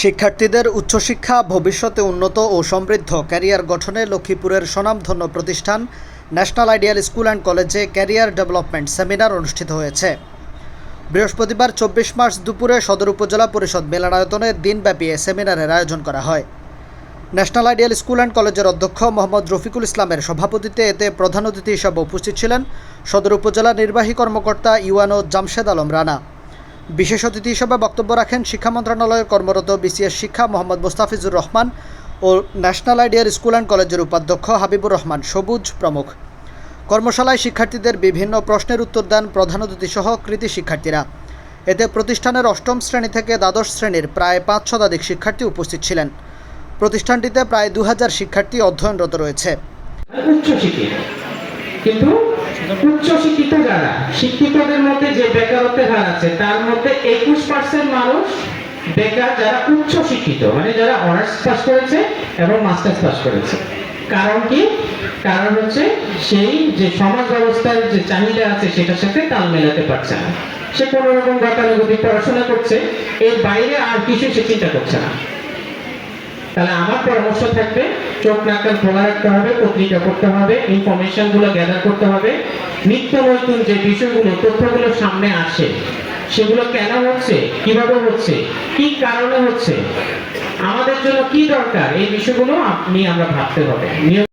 শিক্ষার্থীদের উচ্চশিক্ষা, ভবিষ্যতে উন্নত ও সমৃদ্ধ ক্যারিয়ার গঠনে লক্ষ্মীপুরের স্বনামধন্য প্রতিষ্ঠান ন্যাশনাল আইডিয়াল স্কুল অ্যান্ড কলেজে ক্যারিয়ার ডেভেলপমেন্ট সেমিনার অনুষ্ঠিত হয়েছে। বৃহস্পতিবার চব্বিশ মার্চ দুপুরে সদর উপজেলা পরিষদ মেলানায়তনে দিনব্যাপী এ সেমিনারের আয়োজন করা হয়। ন্যাশনাল আইডিয়াল স্কুল অ্যান্ড কলেজের অধ্যক্ষ মোহাম্মদ রফিকুল ইসলামের সভাপতিত্বে এতে প্রধান অতিথি হিসেবে উপস্থিত ছিলেন সদর উপজেলা নির্বাহী কর্মকর্তা ইউএনও জামশেদ আলম রানা। বিশেষ অতিথি হিসেবে বক্তব্য রাখেন শিক্ষা মন্ত্রণালয়ে কর্মরত বিসিএস শিক্ষা মোহাম্মদ মোস্তাফিজুর রহমান ও ন্যাশনাল আইডিয়াল স্কুল অ্যান্ড কলেজের উপাধ্যক্ষ হাবিবুর রহমান সবুজ প্রমুখ। কর্মশালায় শিক্ষার্থীদের বিভিন্ন প্রশ্নের উত্তর দেন প্রধান অতিথিসহ কৃতি শিক্ষার্থীরা। এতে প্রতিষ্ঠানের অষ্টম শ্রেণি থেকে দ্বাদশ শ্রেণির প্রায় পাঁচ শতাধিক শিক্ষার্থী উপস্থিত ছিলেন। প্রতিষ্ঠানটিতে প্রায় দু হাজার শিক্ষার্থী অধ্যয়নরত রয়েছে। কিন্তু উচ্চ শিক্ষিত যারা, শিক্ষিতদের মধ্যে যে বেকারত্বের হার আছে, তার মধ্যে একুশ পার্সেন্ট মানুষ বেকার যারা উচ্চ শিক্ষিত মানে যারা অনার্স পাস করেছে এবং মাস্টার্স পাস করেছে। কারণ কি? কারণ হচ্ছে সেই যে সমাজ ব্যবস্থার যে চাহিদা আছে, সেটার সাথে তাল মেলাতে পারছে না। সে কোনো রকম গতানুগতিক পড়াশোনা করছে, এর বাইরে আর কিছু সে চিন্তা করছে না। তাহলে আমার পরামর্শ থাকবে, চোখ নাকাল খোলা রাখতে হবে, পত্রিকা পড়তে হবে ইনফরমেশনগুলো গ্যাদার করতে হবে। নিত্য নতুন যে বিষয়গুলো, তথ্যগুলো সামনে আসে, সেগুলো কেন হচ্ছে, কীভাবে হচ্ছে, কি কারণে হচ্ছে, আমাদের জন্য কি দরকার, এই বিষয়গুলো আপনি, আমরা ভাবতে হবে।